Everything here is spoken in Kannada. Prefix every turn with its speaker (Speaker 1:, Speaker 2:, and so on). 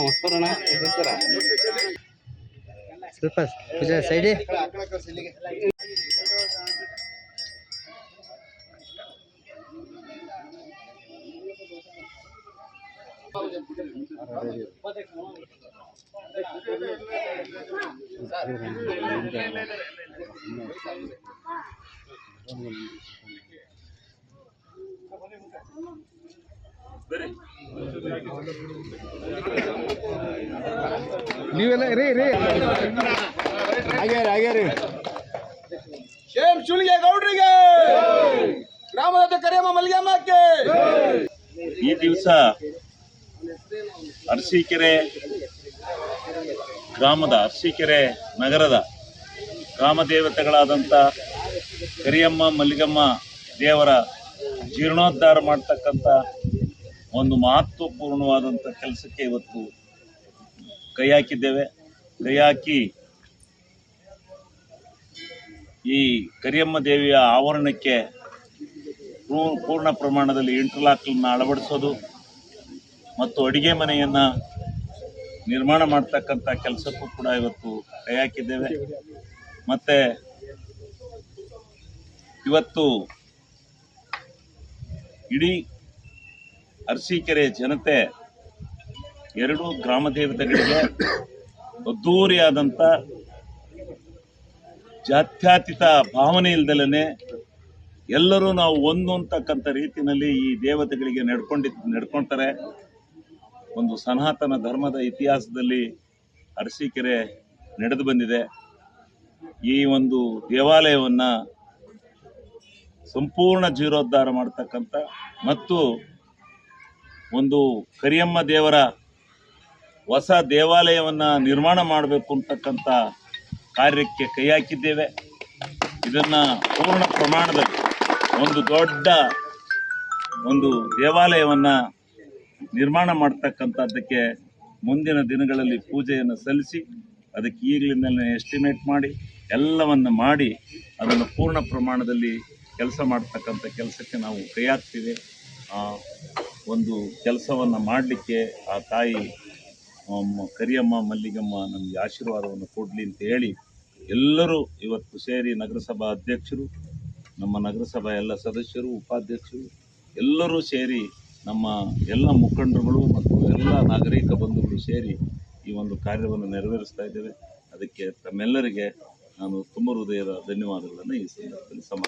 Speaker 1: వస్తారనా వస్తారా super Pooja side Thank you. ನೀವೆಲ್ಲ ರೀ ರೀ. ಹಾಗೆ ಆಗ್ಯಾರಿ
Speaker 2: ಶೇಮ್ ಶುಲಿಗೆ ಗೌಡ್ರಿಗೆ. ಗ್ರಾಮದ ಕರಿಯಮ್ಮ ಮಲ್ಗಮ್ಮಕ್ಕೆ
Speaker 3: ಈ ದಿವಸ ಅರಸೀಕೆರೆ ಗ್ರಾಮದ ಅರಸೀಕೆರೆ ನಗರದ ಗ್ರಾಮ ದೇವತೆಗಳಾದಂಥ ಕರಿಯಮ್ಮ ಮಲ್ಲಿಗಮ್ಮ ದೇವರ ಜೀರ್ಣೋದ್ಧಾರ ಮಾಡ್ತಕ್ಕಂಥ ಒಂದು ಮಹತ್ವಪೂರ್ಣವಾದಂಥ ಕೆಲಸಕ್ಕೆ ಇವತ್ತು ಕೈ ಹಾಕಿದ್ದೇವೆ. ಕೈ ಹಾಕಿ ಈ ಕರಿಯಮ್ಮ ದೇವಿಯ ಆವರಣಕ್ಕೆ ಪೂರ್ಣ ಪ್ರಮಾಣದಲ್ಲಿ ಇಂಟರ್ಲಾಕ್ನ ಅಳವಡಿಸೋದು ಮತ್ತು ಅಡಿಗೆ ಮನೆಯನ್ನು ನಿರ್ಮಾಣ ಮಾಡ್ತಕ್ಕಂಥ ಕೆಲಸಕ್ಕೂ ಕೂಡ ಇವತ್ತು ಕೈ ಹಾಕಿದ್ದೇವೆ. ಮತ್ತು ಇವತ್ತು ಇಡೀ ಅರಸೀಕೆರೆ ಜನತೆ ಎರಡೂ ಗ್ರಾಮ ದೇವತೆಗಳಿಗೆ ಅದ್ದೂರಿಯಾದಂಥ ಜಾತ್ಯತೀತ ಭಾವನೆ ಇಲ್ದಲೇ ಎಲ್ಲರೂ ನಾವು ಒಂದು ಅಂತಕ್ಕಂಥ ರೀತಿಯಲ್ಲಿ ಈ ದೇವತೆಗಳಿಗೆ ನಡ್ಕೊಂಡಿ ನಡ್ಕೊಳ್ತಾರೆ ಒಂದು ಸನಾತನ ಧರ್ಮದ ಇತಿಹಾಸದಲ್ಲಿ ಅರಸೀಕೆರೆ ನಡೆದು ಬಂದಿದೆ. ಈ ಒಂದು ದೇವಾಲಯವನ್ನು ಸಂಪೂರ್ಣ ಜೀರೋದ್ಧಾರ ಮಾಡ್ತಕ್ಕಂಥ ಮತ್ತು ಒಂದು ಕರಿಯಮ್ಮ ದೇವರ ಹೊಸ ದೇವಾಲಯವನ್ನು ನಿರ್ಮಾಣ ಮಾಡಬೇಕು ಅಂತಕ್ಕಂಥ ಕಾರ್ಯಕ್ಕೆ ಕೈ ಹಾಕಿದ್ದೇವೆ. ಇದನ್ನು ಪೂರ್ಣ ಪ್ರಮಾಣದಲ್ಲಿ ಒಂದು ದೊಡ್ಡ ಒಂದು ದೇವಾಲಯವನ್ನು ನಿರ್ಮಾಣ ಮಾಡ್ತಕ್ಕಂಥದ್ದಕ್ಕೆ ಮುಂದಿನ ದಿನಗಳಲ್ಲಿ ಪೂಜೆಯನ್ನು ಸಲ್ಲಿಸಿ, ಅದಕ್ಕೆ ಈಗಲಿಂದಲೇ ಎಸ್ಟಿಮೇಟ್ ಮಾಡಿ, ಎಲ್ಲವನ್ನು ಮಾಡಿ, ಅದನ್ನು ಪೂರ್ಣ ಪ್ರಮಾಣದಲ್ಲಿ ಕೆಲಸ ಮಾಡ್ತಕ್ಕಂಥ ಕೆಲಸಕ್ಕೆ ನಾವು ಕೈ ಹಾಕ್ತೀವಿ. ಒಂದು ಕೆಲಸವನ್ನು ಮಾಡಲಿಕ್ಕೆ ಆ ತಾಯಿ ಕರಿಯಮ್ಮ, ಮಲ್ಲಿಗಮ್ಮ ನಮಗೆ ಆಶೀರ್ವಾದವನ್ನು ಕೊಡಲಿ ಅಂತ ಹೇಳಿ ಎಲ್ಲರೂ ಇವತ್ತು ಸೇರಿ ನಗರಸಭಾ ಅಧ್ಯಕ್ಷರು, ನಮ್ಮ ನಗರಸಭಾ ಎಲ್ಲ ಸದಸ್ಯರು, ಉಪಾಧ್ಯಕ್ಷರು, ಎಲ್ಲರೂ ಸೇರಿ ನಮ್ಮ ಎಲ್ಲ ಮುಖಂಡರುಗಳು ಮತ್ತು ಎಲ್ಲ ನಾಗರಿಕ ಬಂಧುಗಳು ಸೇರಿ ಈ ಒಂದು ಕಾರ್ಯವನ್ನು ನೆರವೇರಿಸ್ತಾ ಇದ್ದೇವೆ. ಅದಕ್ಕೆ ತಮ್ಮೆಲ್ಲರಿಗೆ ನಾನು ತುಂಬ ಹೃದಯದ ಧನ್ಯವಾದಗಳನ್ನು ಈ ಸಂದರ್ಭದಲ್ಲಿ ಸಮ